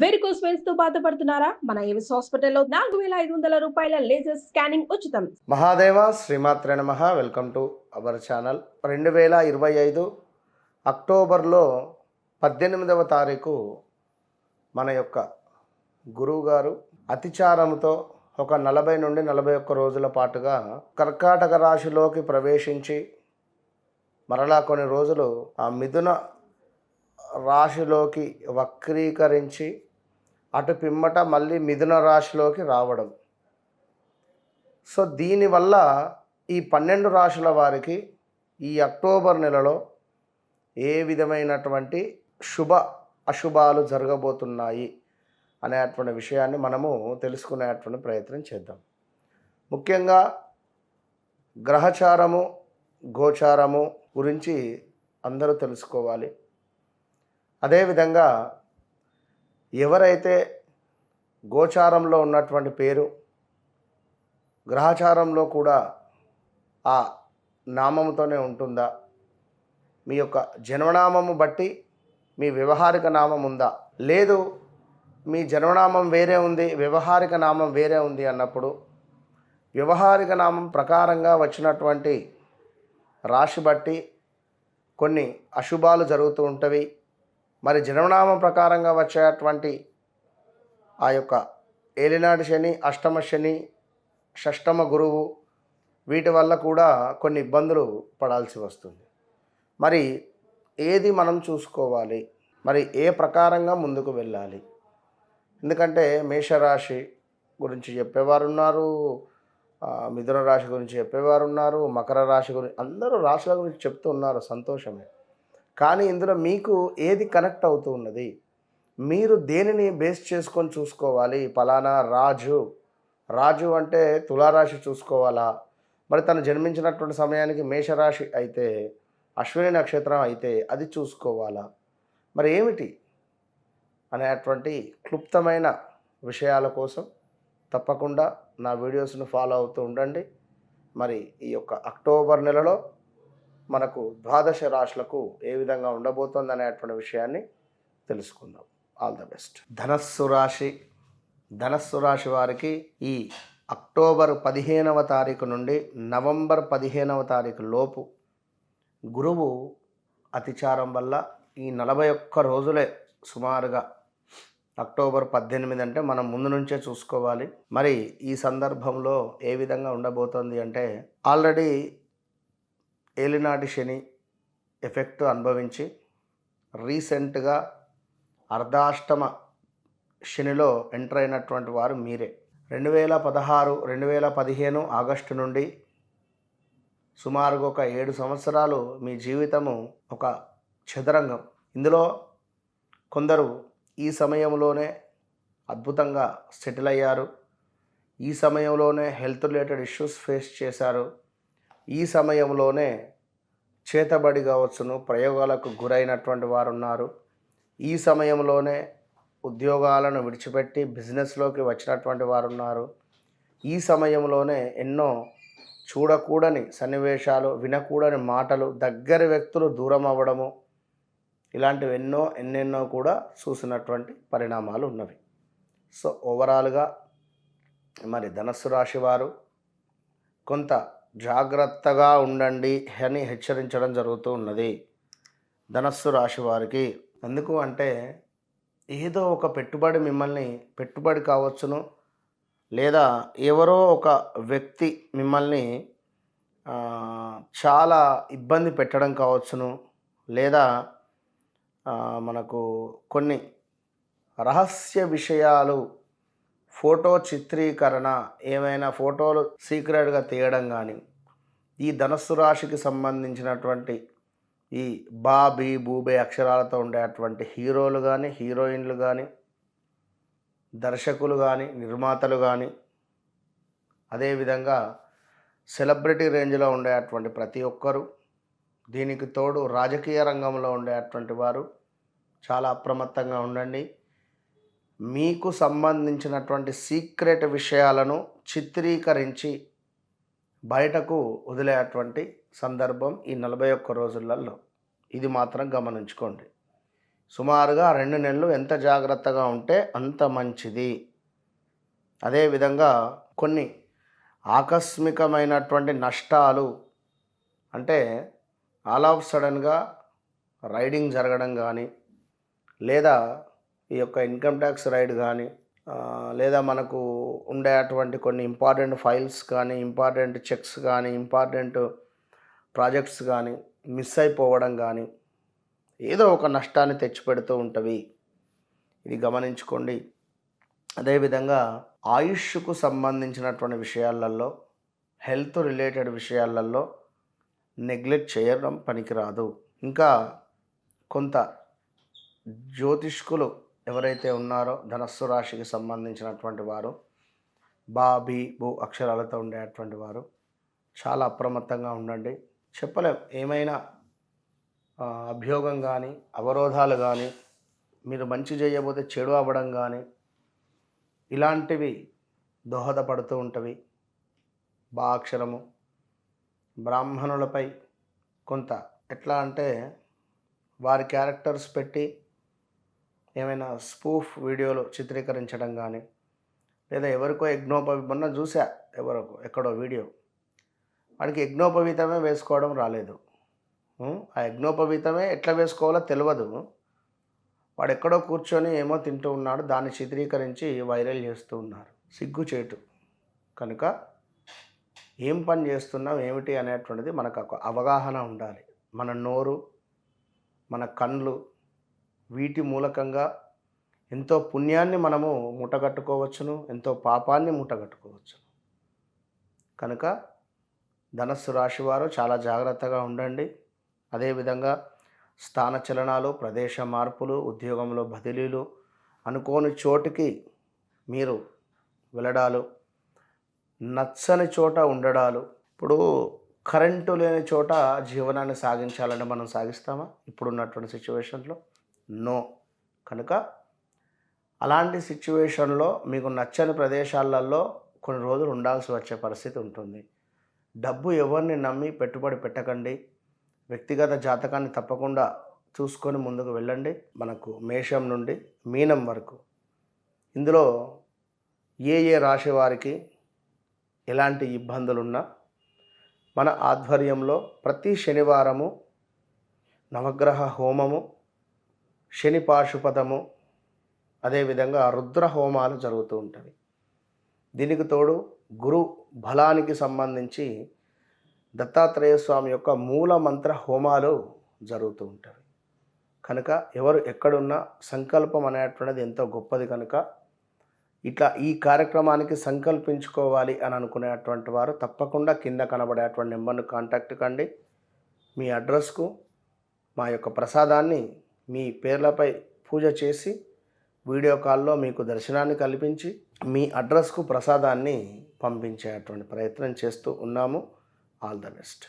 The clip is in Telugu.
వెరికోస్ వెయిన్స్తో బాధపడుతున్నారా? మన ఏవిస్ హాస్పిటల్లో నాలుగు వేల ఐదు వందల రూపాయల లేజర్ స్కానింగ్ ఉచితం. మహాదేవ శ్రీమాత్రే నమ. Welcome to our channel. రెండు వేల ఇరవై ఐదు అక్టోబర్లో పద్దెనిమిదవ తారీఖు మన యొక్క గురువుగారు అతిచారంతో ఒక నలభై నుండి నలభై ఒక్క రోజుల పాటుగా కర్కాటక రాశిలోకి ప్రవేశించి మరలా కొన్ని రోజులు ఆ మిథున రాశిలోకి వక్రీకరించి అటు పిమ్మట మళ్ళీ మిథున రాశిలోకి రావడం. సో దీనివల్ల ఈ పన్నెండు రాశుల వారికి ఈ అక్టోబర్ నెలలో ఏ విధమైనటువంటి శుభ అశుభాలు జరగబోతున్నాయి అనేటువంటి విషయాన్ని మనము తెలుసుకునేటువంటి ప్రయత్నం చేద్దాం. ముఖ్యంగా గ్రహచారము గోచారము గురించి అందరూ తెలుసుకోవాలి. అదేవిధంగా ఎవరైతే గోచారంలో ఉన్నటువంటి పేరు గ్రహచారంలో కూడా ఆ నామముతోనే ఉంటుందా? మీ యొక్క జన్మనామము బట్టి మీ వ్యవహారిక నామం ఉందా? లేదు మీ జన్మనామం వేరే ఉంది వ్యవహారిక నామం వేరే ఉంది అన్నప్పుడు వ్యవహారిక నామం ప్రకారంగా వచ్చినటువంటి రాశి బట్టి కొన్ని అశుభాలు జరుగుతూ ఉంటవి. మరి జన్మనామం ప్రకారంగా వచ్చేటువంటి ఆ యొక్క ఏలినాటి శని అష్టమ శని షష్టమ గురువు వీటి వల్ల కూడా కొన్ని ఇబ్బందులు పడాల్సి వస్తుంది. మరి ఏది మనం చూసుకోవాలి? మరి ఏ ప్రకారంగా ముందుకు వెళ్ళాలి? ఎందుకంటే మేషరాశి గురించి చెప్పేవారు ఉన్నారు మిథున రాశి గురించి చెప్పేవారు ఉన్నారు మకర రాశి గురించి అందరూ రాశుల గురించి చెప్తూ ఉన్నారు. సంతోషమే. కానీ ఇందులో మీకు ఏది కనెక్ట్ అవుతూ ఉన్నది? మీరు దేనిని బేస్ చేసుకొని చూసుకోవాలి? ఫలానా రాజు. రాజు అంటే తులారాశి చూసుకోవాలా? మరి తను జన్మించినటువంటి సమయానికి మేషరాశి అయితే అశ్విని నక్షత్రం అయితే అది చూసుకోవాలా? మరి ఏమిటి? అనేటువంటి క్లుప్తమైన విషయాల కోసం తప్పకుండా నా వీడియోస్ను ఫాలో అవుతూ ఉండండి. మరి ఈ యొక్క అక్టోబర్ నెలలో మనకు ద్వాదశ రాశులకు ఏ విధంగా ఉండబోతోంది అనేటువంటి విషయాన్ని తెలుసుకుందాం. ఆల్ ద బెస్ట్ ధనస్సు రాశి. ధనస్సు రాశి వారికి ఈ అక్టోబర్ పదిహేనవ తారీఖు నుండి నవంబర్ పదిహేనవ తారీఖు లోపు గురువు అతిచారం వల్ల ఈ నలభై ఒక్క రోజులే సుమారుగా అక్టోబర్ పద్దెనిమిది అంటే మనం ముందు నుంచే చూసుకోవాలి. మరి ఈ సందర్భంలో ఏ విధంగా ఉండబోతోంది అంటే ఆల్రెడీ ఏలినాటి శని ఎఫెక్ట్ అనుభవించి రీసెంట్గా అర్ధాష్టమ శనిలో ఎంటర్ అయినటువంటి వారు మీరే. రెండు వేల పదహారు రెండు వేల పదిహేను ఆగస్టు నుండి సుమారుగా ఒక ఏడు సంవత్సరాలు మీ జీవితము ఒక చదరంగం. ఇందులో కొందరు ఈ సమయంలోనే అద్భుతంగా సెటిల్ అయ్యారు. ఈ సమయంలోనే హెల్త్ రిలేటెడ్ ఇష్యూస్ ఫేస్ చేశారు. ఈ సమయంలోనే చేతబడి కావచ్చును ప్రయోగాలకు గురైనటువంటి వారు ఉన్నారు ఈ సమయంలోనే ఉద్యోగాలను విడిచిపెట్టి బిజినెస్లోకి వచ్చినటువంటి వారు ఉన్నారు ఈ సమయంలోనే ఎన్నో చూడకూడని సన్నివేశాలు వినకూడని మాటలు దగ్గరి వ్యక్తులు దూరం అవ్వడము ఇలాంటివి ఎన్నో ఎన్నెన్నో కూడా చూసినటువంటి పరిణామాలు ఉన్నవి. సో ఓవరాల్గా మరి ధనస్సు రాశి వారు కొంత జాగ్రత్తగా ఉండండి అని హెచ్చరించడం జరుగుతూ ఉన్నది ధనస్సు రాశి వారికి. ఎందుకు అంటే ఏదో ఒక పెట్టుబడి మిమ్మల్ని పెట్టుబడి కావచ్చును లేదా ఎవరో ఒక వ్యక్తి మిమ్మల్ని చాలా ఇబ్బంది పెట్టడం కావచ్చును లేదా మనకు కొన్ని రహస్య విషయాలు ఫోటో చిత్రీకరణ ఏమైనా ఫోటోలు సీక్రెట్గా తీయడం కానీ ఈ ధనస్సు రాశికి సంబంధించినటువంటి ఈ బాబీ బూబే అక్షరాలతో ఉండేటువంటి హీరోలు కానీ హీరోయిన్లు కానీ దర్శకులు కానీ నిర్మాతలు కానీ అదేవిధంగా సెలబ్రిటీ రేంజ్లో ఉండేటువంటి ప్రతి ఒక్కరూ దీనికి తోడు రాజకీయ రంగంలో ఉండేటువంటి వారు చాలా అప్రమత్తంగా ఉండండి. మీకు సంబంధించినటువంటి సీక్రెట్ విషయాలను చిత్రీకరించి బయటకు వదిలేటువంటి సందర్భం ఈ నలభై ఒక్క రోజులలో. ఇది మాత్రం గమనించుకోండి. సుమారుగా రెండు నెలలు ఎంత జాగ్రత్తగా ఉంటే అంత మంచిది. అదేవిధంగా కొన్ని ఆకస్మికమైనటువంటి నష్టాలు అంటే ఆల్ ఆఫ్ సడన్గా రైడింగ్ జరగడం కానీ లేదా ఈ యొక్క ఇన్కమ్ ట్యాక్స్ రైడ్ కానీ లేదా మనకు ఉండే అటువంటి కొన్ని ఇంపార్టెంట్ ఫైల్స్ కానీ ఇంపార్టెంట్ చెక్స్ కానీ ఇంపార్టెంట్ ప్రాజెక్ట్స్ కానీ మిస్ అయిపోవడం కానీ ఏదో ఒక నష్టాన్ని తెచ్చిపెడుతూ ఉంటవి. ఇది గమనించుకోండి. అదేవిధంగా ఆయుష్కు సంబంధించినటువంటి విషయాలలో హెల్త్ రిలేటెడ్ విషయాలలో నెగ్లెక్ట్ చేయడం పనికిరాదు. ఇంకా కొంత జ్యోతిష్కులు ఎవరైతే ఉన్నారో ధనస్సు రాశికి సంబంధించినటువంటి వారు బా బి బు అక్షరాలతో ఉండేటువంటి వారు చాలా అప్రమత్తంగా ఉండండి. చెప్పలేం ఏమైనా అభియోగం కానీ అవరోధాలు కానీ మీరు మంచి చేయబోతే చెడు అవ్వడం కానీ ఇలాంటివి దోహదపడుతూ ఉంటవి. బా అక్షరము బ్రాహ్మణులపై కొంత ఎట్లా అంటే వారి క్యారెక్టర్స్ పెట్టి ఏమైనా స్పూఫ్ వీడియోలు చిత్రీకరించడం కానీ లేదా ఎవరికో యజ్ఞోపవి మొన్న చూసా ఎవరికో ఎక్కడో వీడియో. వాడికి యజ్ఞోపవీతమే వేసుకోవడం రాలేదు. ఆ యజ్ఞోపవీతమే ఎట్లా వేసుకోవాలో తెలియదు వాడు ఎక్కడో కూర్చొని ఏమో తింటూ ఉన్నాడు దాన్ని చిత్రీకరించి వైరల్ చేస్తూ ఉన్నారు. సిగ్గుచేటు కనుక ఏం పని చేస్తున్నాం ఏమిటి అనేటువంటిది మనకు ఒక అవగాహన ఉండాలి. మన నోరు మన కళ్ళు వీటి మూలకంగా ఎంతో పుణ్యాన్ని మనము మూటగట్టుకోవచ్చును ఎంతో పాపాన్ని మూటగట్టుకోవచ్చును. కనుక ధనస్సు రాశివారు చాలా జాగ్రత్తగా ఉండండి. అదేవిధంగా స్థాన చలనాలు ప్రదేశ మార్పులు ఉద్యోగంలో బదిలీలు అనుకోని చోటికి మీరు వెళ్ళడాలు నచ్చని చోట ఉండడాలు. ఇప్పుడు కరెంటు లేని చోట జీవనాన్ని సాగించాలని మనం సాగిస్తామా? ఇప్పుడున్నటువంటి సిచ్యువేషన్లో నో. కనుక అలాంటి సిచ్యువేషన్లో మీకు నచ్చని ప్రదేశాలలో కొన్ని రోజులు ఉండాల్సి వచ్చే పరిస్థితి ఉంటుంది. డబ్బు ఎవరిని నమ్మి పెట్టుబడి పెట్టకండి. వ్యక్తిగత జాతకాన్ని తప్పకుండా చూసుకొని ముందుకు వెళ్ళండి. మనకు మేషం నుండి మీనం వరకు. ఇందులో ఏ ఏ రాశి వారికి ఎలాంటి ఇబ్బందులున్నా మన ఆధ్వర్యంలో ప్రతి శనివారము నవగ్రహ హోమము శని పాశుపదము అదేవిధంగా రుద్ర హోమాలు జరుగుతూ ఉంటాయి దీనికి తోడు గురు బలానికి సంబంధించి దత్తాత్రేయ స్వామి యొక్క మూల మంత్ర హోమాలు జరుగుతూ ఉంటాయి కనుక ఎవరు ఎక్కడున్నా సంకల్పం అనేటువంటిది ఎంతో గొప్పది కనుక ఇట్లా ఈ కార్యక్రమానికి సంకల్పించుకోవాలి అని అనుకునేటువంటి వారు తప్పకుండా కింద కనబడేటువంటి నెంబర్ను కాంటాక్ట్ కండి. మీ అడ్రస్కు మా యొక్క ప్రసాదాన్ని మీ పేర్లపై పూజ చేసి వీడియో కాల్లో మీకు దర్శనాన్ని కల్పించి మీ అడ్రస్కు ప్రసాదాన్ని పంపించేటువంటి ప్రయత్నం చేస్తూ ఉన్నాము. All the best